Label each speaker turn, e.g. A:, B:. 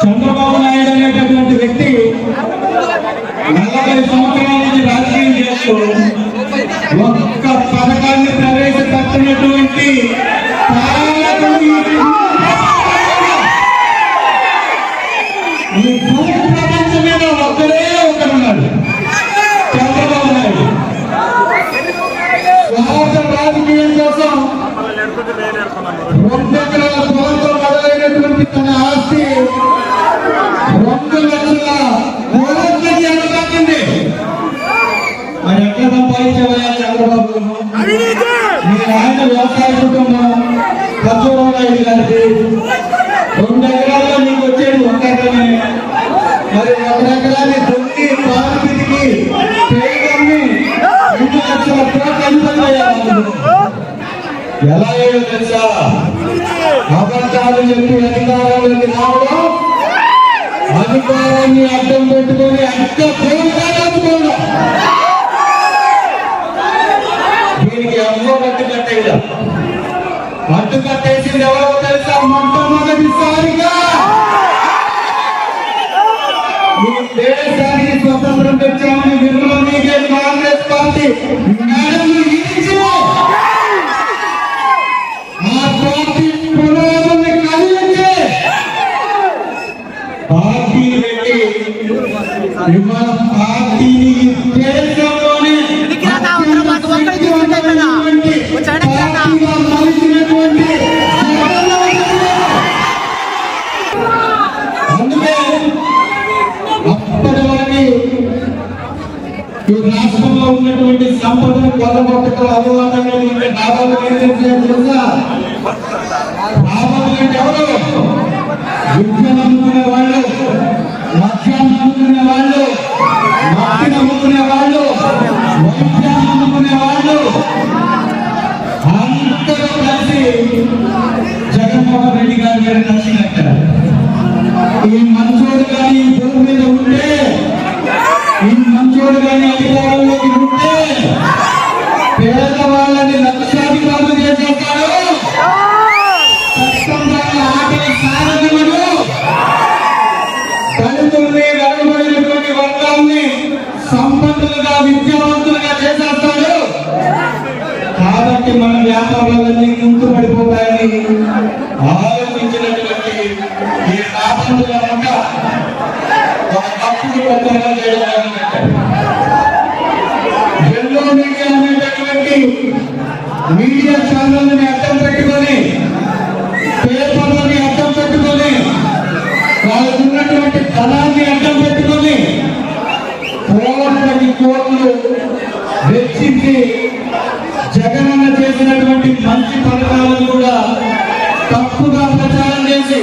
A: చంద్రబాబు నాయుడు అనేటటువంటి వ్యక్తి నలభై సంవత్సరాల నుంచి రాజకీయం చేస్తూ ఒక్క పథకాన్ని ప్రవేశపెట్టినటువంటి ఈ భూ ప్రపంచం మీద ఒక్కడే ఒకరున్నాడు చంద్రబాబు నాయుడు. స్వార్థ రాజకీయం కోసం ఆస్తి రెండు లక్షల కోట్లకి అనుకుంటుంది మరి ఎట్లా సంపాదించేవా చంద్రబాబు? మీ ఆయన వ్యవసాయ కుటుంబం కస్తూరావు గారికి రెండు ఎలా అయ్యో తెలుసా? అబద్ధాలు చెప్పి అధికారంలోకి రావడం? అధికారాన్ని అడ్డం పెట్టుకొని అక్క పోరాడుకోవడం దీనికి ఎవరో అడ్డు కట్టేయడం. అడ్డు కట్టేసింది ఎవరో తెలుసా? మొట్టమొదటిసారిగా ఈ దేశానికి పార్టీని పెట్టి ఇవాళ పార్టీని దేశంలోనే అందుకే అప్పటి వరకు ఈ రాష్ట్రంలో ఉన్నటువంటి సంపదను కొల్లగొట్టడం ఏం చేశారు తెలుసా? ఎవరు? విద్య మంచోడు కానీ అధికారంలోకి ఉంటే పేదవాళ్ళని లక్షాధికారులు చేసేస్తాడు చట్టంగా ఆటలు సాగనివ్వడు దళితుల్ని వెనుకబడినటువంటి వర్గాన్ని సంపన్నులుగా విద్యావంతులుగా చేసేస్తాడు. కాబట్టి మన వ్యాపారాలన్నీ ముందు పడిపోతాయని ఆలోచించినటువంటి ఈ రాబందుల వెనక ఒక తప్పుడు ప్రచారం చేయడం ఎల్లో మీడియా అనేటటువంటి మీడియా ఛానల్ని అడ్డం పెట్టుకొని పేపర్లని అడ్డం పెట్టుకొని వాళ్ళకు ఉన్నటువంటి ధనాన్ని అడ్డం పెట్టుకొని కోట్లకి కోట్లు వెచ్చించి జగనన్న చేసినటువంటి మంచి పథకాలను కూడా తప్పుగా ప్రచారం చేసి